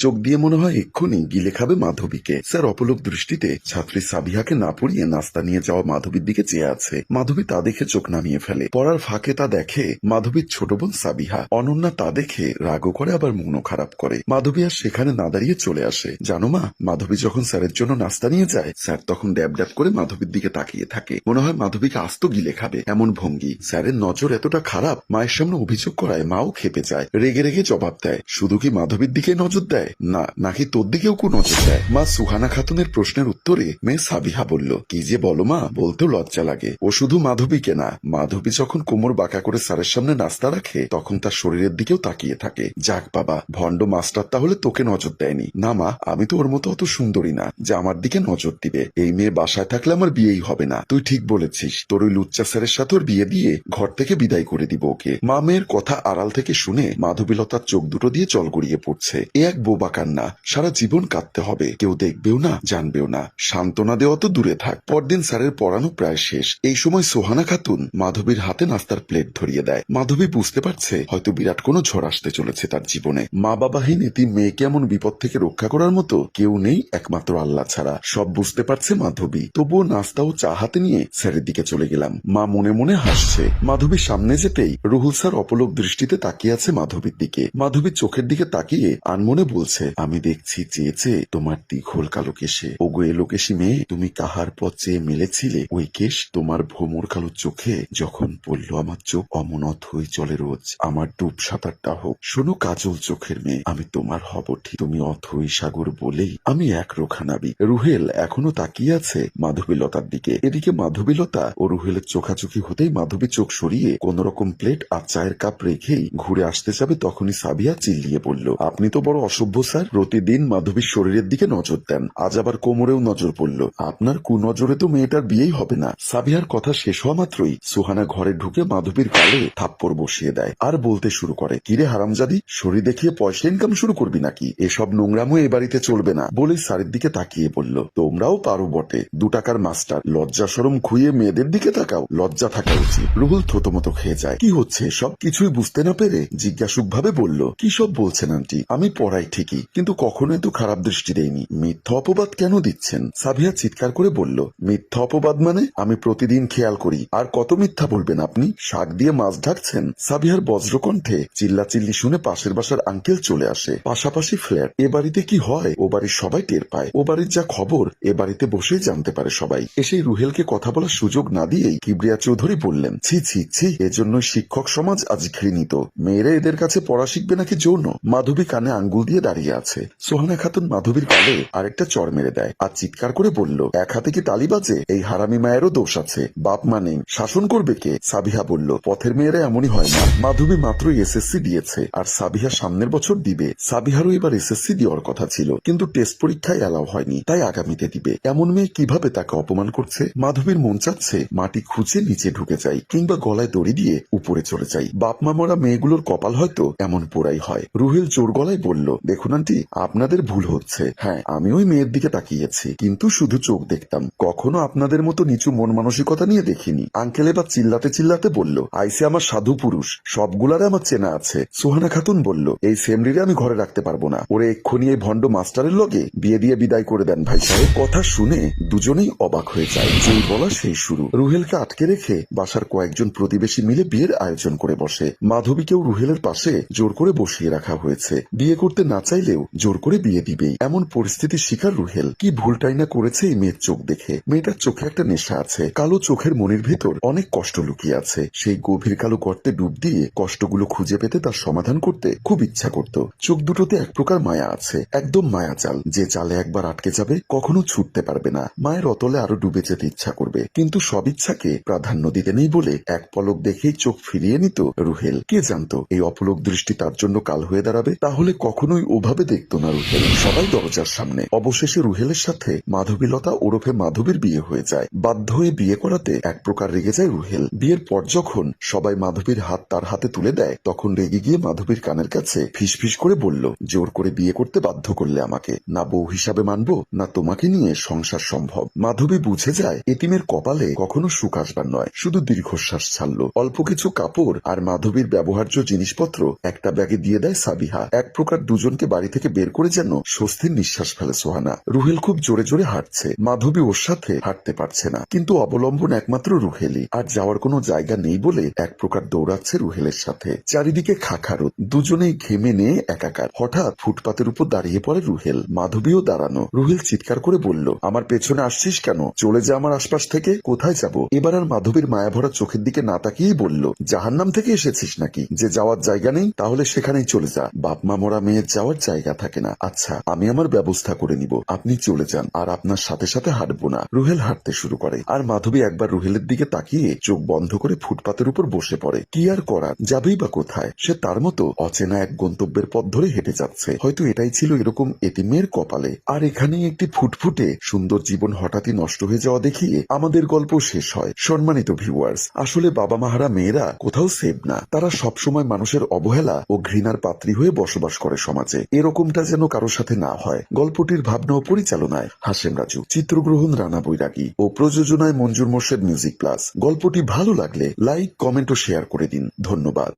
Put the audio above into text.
চোখ দিয়ে মনে হয় এক্ষুনি গিলে খাবে মাধবীকে। স্যার, অপলক দৃষ্টিতে ছাত্রী সাবিহাকে না পড়িয়ে নাস্তা নিয়ে যাওয়া মাধবীর দিকে চেয়ে আছে। মাধবী তা দেখে চোখ নামিয়ে ফেলে। পড়ার ফাঁকে তা দেখে মাধবীর ছোট বোন সাবিহা। অনন্যা তা দেখে রাগও করে, আবার মনও খারাপ করে। মাধবী আর সেখানে না দাঁড়িয়ে চলে আসে। জানো মা, মাধবী যখন স্যারের জন্য নাস্তা নিয়ে যায়, স্যার তখন ড্যাব ড্যাব করে মাধবীর দিকে তাকিয়ে থাকে। মনে হয় মাধবীকে আস্ত গিলে খাবে এমন ভঙ্গি। স্যারের নজর এতটা খারাপ, মায়ের সামনে অভিযোগ করায় মাও খেপে যায়, রেগে রেগে জবাব দেয়। শুধু কি মাধবীর দিকে নজর দেয়? না, নাকি তোর দিকেও কু নজর দেয়? মা সুহানা খাতুনের প্রশ্নের উত্তরে মেয়ে সাবিহা বলল, কি যে বলো মা, বলতেও লজ্জা লাগে। ও শুধু মাধবীকে না, মাধবী যখন কোমর বাঁকা করে স্যারের সামনে নাস্তা রাখে, তখন তার শরীরের দিকেও তাকিয়ে থাকে। যাক বাবা, ভণ্ড মাস্টার তাহলে তোকে নজর দেয়নি। না মা, আমি তো ওর মতো অত সুন্দরী না, যে আমার দিকে নজর দিবে। এই মেয়ে বাসায় থাকলে আমার বিয়েই হবে না। তুই ঠিক বলেছিস, তোর ওই লুচ্চা স্যারের সাথে ওর বিয়ে দিয়ে ঘর থেকে বিদায় করে দিব ওকে। মা মেয়ের কথা আড়াল থেকে শুনে মাধবীলতার চোখ দুটো দিয়ে জল গড়িয়ে পড়ছে। এ এক বোবা কান্না সারা জীবন কাঁদতে হবে। কেউ দেখবেও না, জানবেও না। সান্ত্বনা দেওয়া তো দূরে থাক। পরদিন স্যারের পড়ানো প্রায় শেষ। এই সময় সোহানা খাতুন মাধবীর হাতে নাস্তার প্লেট ধরিয়ে দেয়। মাধবী বুঝতে পারছে, হয়তো বিরাট কোনো ঝড় আসতে চলেছে তার জীবনে। মা বাবাহীন এটি মেয়েকে এমন বিপদ থেকে রক্ষা করার মতো কেউ নেই, একমাত্র আল্লাহ ছাড়া। সব বুঝতে পারছে মাধবী। তবুও নাস্তা ও চা হাতে নিয়ে স্যারের দিকে চলে গেলাম। মা মনে মনে হাসছে। মাধবীর সামনে যেতেই রুহুল স্যার অপলক দৃষ্টিতে তাকিয়ে আছে মাধবীর দিকে। মাধবীর চোখের দিকে তাকিয়ে আনমনে বলছে আমি দেখছি চেয়েছে তোমার দীঘল কালো কেশে। ওগো এলো কেশি মেয়ে, তুমি কাহার পথ চেয়ে মেলেছিলে, ওই কেশ তোমার ভোমর কালো চোখে যখন পড়ল আমার চোখ অমনত হয়ে চলে রোজ। আমার ডুব সাঁতারটা হোক। শোনো কাজল চোখের মেয়ে, আমি তোমার হব ঠিক। তুমি অথই সাগর বলেই আমি এক রোখানাবি রুহেল, এখনও তাকিয়ে আছে মাধবীলতার দিকে। এদিকে মাধবীলতা ও রুহেলের চোখাচোখি হতেই মাধবী চোখ সরিয়ে কোন রকম প্লেট আর চায়ের কাপ রেখেই ঘুরে আসতে যাবে, তখনই সাবিয়া চিল্লিয়ে বলল, আপনি তো বড় অসভ্য স্যার, প্রতিদিন মাধবীর শরীরের দিকে নজর দেন। আজ আবার কোমরেও নজর পড়ল। আপনার কুনজরে তো মেয়েটার বিয়েই হবে না। সাবিয়ার কথা শেষ হওয়া মাত্রই সুহানা ঘরে ঢুকে মাধবীর গালে থাপ্পড় বসিয়ে দেয় আর বলতে শুরু করে, কিরে হারামজাদি, শরীর দেখিয়ে পয়সা ইনকাম শুরু করবি নাকি? এসব নোংরামও এ বাড়িতে চলবে না। বলে স্যারের দিকে তাকিয়ে বলল তোমরাও পারো বটে। দু টাকার মাস্টার, লজ্জা সরম খুইয়ে মেয়েদের দিকে তাকাও। লজ্জা থাকা উচিত। রুহুল থতমত খেয়ে যায়। কি হচ্ছে? সব কিছুই বুঝতে না পেরে জিজ্ঞাসুক ভাবে বলল, কি সব বলছেন আন্টি? আমি পড়াই ঠিকই কিন্তু কখনো তো খারাপ দৃষ্টি দেয়নি। মিথ্যা অপবাদ কেন দিচ্ছেন? সাবিয়া চিৎকার করে বলল, মিথ্যা অপবাদ মানে? আমি প্রতিদিন খেয়াল করি। আর কত মিথ্যা বলবেন আপনি? শাক দিয়ে মাছ ঢাকছেন? সাবিয়ার বজ্রকণ্ঠে চিল্লাচিল্লি শুনে পাশের বাসার আঙ্কেল চলে আসে। পাশাপাশি ফ্ল্যাট। এ বাড়িতে কি হয়? ও বাড়ির সবাই টের পায়। ও বাড়ির যা খবর, এ বাড়িতে বসেই জানতে পারে সবাই। এসে রুহেলকে কথা বলার সুযোগ না দিয়েই কিবরিয়া চৌধুরী বললেন, ছি ছি ছি এজন্য শিক্ষক সমাজ আজ ঘৃণিত। মেয়েরা এদের কাছে পড়া শিখবে নাকি যৌন? মাধবী কানে আঙ্গুল দিয়ে দাঁড়িয়ে আছে। সোহানা খাতুন মাধবীর কালে আরেকটা চর মেরে দেয় আর চিৎকার করে বলল, এক হাতে কি তালি বাজে? এই হারামি মায়েরও দোষ আছে। বাপ মা নেই। শাসন করবে কে? সাবিহা বলল, পথের মেয়েরা এমনই হয় না। মাধবী মাত্রই এসএসসি দিয়েছে আর সাবিহা সামনের বছর দিবে। সাবিহারও এবার এসএসসি দেওয়ার কথা ছিল, কিন্তু টেস্ট পরীক্ষায় অ্যালাউ হয়নি, তাই আগামীতে দিবে। এমন মেয়ে কীভাবে তাকে অপমান করছে? মাধবীর মন চাচ্ছে মাটি খুঁজে নিচে ঢুকে যাই কিংবা গলায় দড়ি দিয়ে উপরে চলে যাই। বাপ মা মরা মেয়েগুলোর কপাল হয়তো এমন পোড়াই হয়। রুহেল জোর গলায় বলল দেখুন, আন্টি, আপনাদের ভুল হচ্ছে। হ্যাঁ আমি ওই মেয়ের দিকে তাকিয়েছি, কিন্তু শুধু চোখ দেখতাম। কখনো আপনাদের মতো নিচু মন মানসিকতা নিয়ে দেখিনি। আঙ্কেল এবার চিল্লাতে চিল্লাতে বলল, আইসে আমার সাধু পুরুষ, সবগুলারে আমার চেনা আছে। সোহানা খাতুন বলল, এই সেমরিরে আমি ঘরে রাখতে পারব না। ওরে এক্ষুনি এই ভণ্ড মাস্টারের লগে বিয়ে দিয়ে বিদায় করে দেন ভাই সাহেব। কথা শুনে দুজনেই অবাক হয়ে যায়। যেই বলা সেই শুরু। রুহেলকে আটকে রেখে বাসার কয়েকজন প্রতিবেশী মিলে বিয়ের আয়োজন করে বসে। মাধবীকেও রুহেলের পাশে জোর করে বসিয়ে রাখা হয়েছে। বিয়ে করতে না চাইলেও জোর করে বিয়ে দিবেই এমন পরিস্থিতির শিকার রুহেল। কি ভুলটাই না করেছে এই মেয়ের চোখ দেখে। মেয়েটার চোখে একটা নেশা আছে। কালো চোখের মনের ভেতর অনেক কষ্ট লুকিয়ে আছে। সেই গভীর কালো গর্তে ডুব দিয়ে কষ্টগুলো খুঁজে পেতে তার সমাধান করতে খুব ইচ্ছা করত। চোখ দুটোতে এক প্রকার মায়া আছে। একদম মায়া চাল। যে চালে একবার আটকে যাবে, কখনো ছুটতে পারবে না। মায়ের অতলে আরও ডুবে যেতে ইচ্ছা করবে। কিন্তু সব ইচ্ছাকে প্রাধান্য দিতে নেই বলে এক পলক দেখেই চোখ ফিরিয়ে নিত রুহেল। কে জানতো? এই অপলক দৃষ্টি তার জন্য কাল হয়ে দাঁড়াবে। তাহলে কখনোই ওভাবে দেখতো না রুহেল। সবাই দরজার সামনে। অবশেষে রুহেলের সাথে মাধবীলতা ওরফে মাধবীর বিয়ে হয়ে যায়। বাধ্য হয়ে বিয়ে করাতে এক প্রকার রেগে যায় রুহেল। বিয়ের পর যখন সবাই মাধবীর হাত তার হাতে তুলে দেয়, তখন রেগে গিয়ে মাধবীর কানের কাছে ফিস করে বলল, জোর করে বিয়ে করতে বাধ্য করলে আমাকে। না বউ হিসাবে মানবো, না তোমাকে নিয়ে সংসার সম্ভব। মাধবী বুঝে যায়, এতিমের কপালে কখনো সুখ আসবার নয়, শুধু দীর্ঘশ্বাস ছাড়লো। অল্প কিছু কাপড় আর মাধবীর ব্যবহার্য জিনিসপত্র একটা ব্যাগে দিয়ে দেয় সাবিহা। এক প্রকার দুজনকে বাড়ি থেকে বের করে যেন স্বস্তির নিঃশ্বাস ফেলে সোহানা। রুহেল খুব জোরে জোরে হাঁটছে। মাধবী ওর সাথে হাঁটতে পারছে না। কিন্তু অবলম্বন একমাত্র রুহেলই। আর যাওয়ার কোনো জায়গা নেই বলে এক প্রকার দৌড়াচ্ছে রুহেলের সাথে। চারিদিকে খাখারত দুজনেই ঘেমে নিয়ে একাকার। হঠাৎ ফুটপাতের উপর দাঁড়িয়ে পড়ে রুহেল। মাধবীও দাঁড়ানো। রুহেল চিৎকার করে বলল, আমার পেছনে আসছিস কেন? চলে যা আমার আশপাশ থেকে। কোথায় যাব? এবার আর মাধবীর মায়া ভরা চোখের দিকে না তাকিয়েই বলল, জাহান্নাম থেকে এসেছিস নাকি? যে যাওয়ার জায়গা নেই, তাহলে সেখানেই চলে যা। বাপ মা মরা মেয়ের যাওয়ার জায়গা থাকে না। আচ্ছা আমি আমার ব্যবস্থা করে নিব। আপনি চলে যান, আর আপনার সাথে সাথে হাঁটবো না। রুহেল হাঁটতে শুরু করে। আর মাধবী একবার রুহেলের দিকে তাকিয়ে চোখ বন্ধ করে ফুটপাতের উপর বসে পড়ে। কি আর করার? যাবেই বা কোথায়? সে তার মতো অচেনা এক গন্তব্যের পথ ধরে হেঁটে যাচ্ছে। হয়তো এটাই ছিল এরকম এতিমের কপালে। আর এখানেই একটি ফুটফুটে সুন্দর জীবন হঠাৎই নষ্ট হয়ে যাওয়া দেখিয়ে আমাদের গল্প শেষ হয়। সম্মানিত ভিউয়ার্স আসলে বাবা মাহারা মেয়েরা কোথাও সেভ না। তারা সবসময় মানুষের অবহেলা ও ঘৃণার পাত্রী হয়ে বসবাস করে সমাজে। এরকমটা যেন কারোর সাথে না হয়। গল্পটির ভাবনা ও পরিচালনায় হাসেম রাজু, চিত্রগ্রহণ রানা বৈরাগী ও প্রযোজনায় মঞ্জুর মোর্শেদ মিউজিক প্লাস। গল্পটি ভালো লাগলে লাইক, কমেন্ট ও শেয়ার করে দিন। ধন্যবাদ।